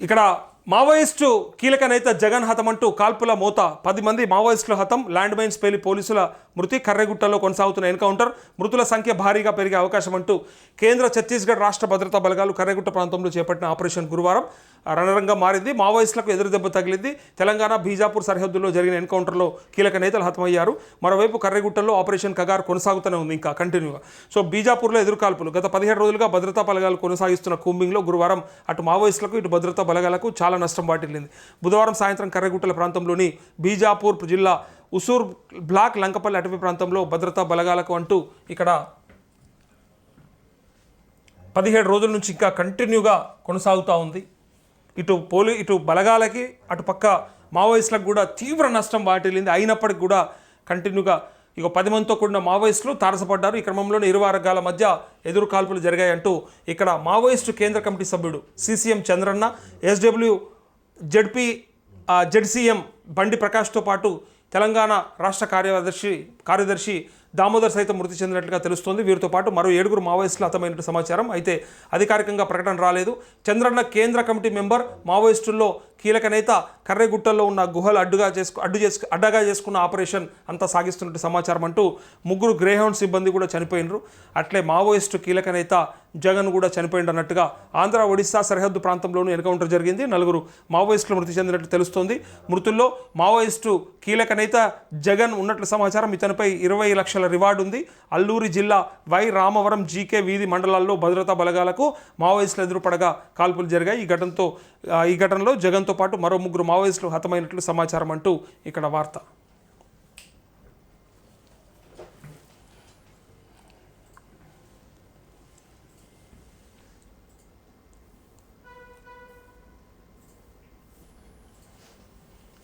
ఇక్కడ మావోయిస్టు కీలక నేత జగన్ హతం అంటూ కాల్పుల మోత. పది మంది మావోయిస్టులు హతం ల్యాండ్ మైన్స్ పేలి పోలీసుల మృతి కర్రెగుట్టలో కొనసాగుతున్న ఎన్కౌంటర్. మృతుల సంఖ్య భారీగా పెరిగే అవకాశం అంటూ కేంద్ర ఛత్తీస్గఢ్ రాష్ట్ర భద్రతా బలగాలు కర్రెగుట్ట ప్రాంతంలో చేపట్టిన ఆపరేషన్ గురువారం. రణరంగం మారింది మావోయిస్టులకు ఎదురు దెబ్బ తగిలింది. తెలంగాణ బీజాపూర్ సరిహద్దుల్లో జరిగిన ఎన్కౌంటర్లో కీలక నేతలు హతమయ్యారు. మరోవైపు కర్రెగుట్టలో ఆపరేషన్ కగార్ కొనసాగుతూనే ఉంది ఇంకా కంటిన్యూగా. సో బీజాపూర్లో ఎదురుకాల్పులు గత పదిహేడు రోజులుగా భద్రతా బలగాలు కొనసాగిస్తున్న కూంబింగ్లో గురువారం అటు మావోయిస్టులకు ఇటు భద్రతా బలగాలకు చాలా నష్టం వాటిల్లింది. బుధవారం సాయంత్రం కర్రగుట్టల ప్రాంతంలోని బీజాపూర్ జిల్లా ఉసూర్ బ్లాక్ లంకపల్లి అటవీ ప్రాంతంలో భద్రతా బలగాలకు అంటూ ఇక్కడ పదిహేడు రోజుల నుంచి ఇంకా కంటిన్యూగా కొనసాగుతూ ఉంది. ఇటు పోలీ ఇటు బలగాలకి అటు పక్క మావోయిస్టులకు కూడా తీవ్ర నష్టం వాటిల్లింది. అయినప్పటికీ కూడా కంటిన్యూగా ఇక పది మందితో కూడిన మావోయిస్టులు తారసపడ్డారు. ఈ క్రమంలోనే ఇరు వర్గాల మధ్య ఎదురు కాల్పులు జరిగాయంటూ ఇక్కడ మావోయిస్టు కేంద్ర కమిటీ సభ్యుడు CCM Chandranna SW ZP ZCM Bandi ప్రకాష్తో పాటు తెలంగాణ రాష్ట్ర కార్యదర్శి కార్యదర్శి దామోదర్ సైతం మృతి చెందినట్లుగా తెలుస్తోంది. వీరితో పాటు మరో ఏడుగురు మావోయిస్టులు హతమైనట్టు సమాచారం. అయితే అధికారికంగా ప్రకటన రాలేదు. చంద్రన్న కేంద్ర కమిటీ మెంబర్ మావోయిస్టుల్లో కీలక నేత కర్రెగుట్టల్లో ఉన్న గుహలు అడ్డుగా చేసుకు అడ్డు చేసుకు అడ్డగా చేసుకున్న ఆపరేషన్ అంతా సాగిస్తున్నట్టు సమాచారం అంటూ ముగ్గురు గ్రేహౌండ్ సిబ్బంది కూడా చనిపోయినరు. అట్లే మావోయిస్టు కీలక నేత జగన్ కూడా చనిపోయిండు అన్నట్టుగా ఆంధ్ర ఒడిశా సరిహద్దు ప్రాంతంలోనూ ఎన్కౌంటర్ జరిగింది. నలుగురు మావోయిస్టులు మృతి చెందినట్టు తెలుస్తోంది. మృతుల్లో మావోయిస్టు కీలక నేత జగన్ ఉన్నట్లు సమాచారం. ఇతనిపై ఇరవై లక్షల రివార్డు ఉంది. అల్లూరి జిల్లా వై రామవరం జీకే వీధి మండలాల్లో భద్రతా బలగాలకు మావోయిస్టులు ఎదురుపడగా కాల్పులు జరిగాయి. ఈ ఘటనతో ఈ ఘటనలో జగన్తో పాటు మరో ముగ్గురు మావోయిస్టులు హతమైనట్లు సమాచారం అంటూ ఇక్కడ వార్త.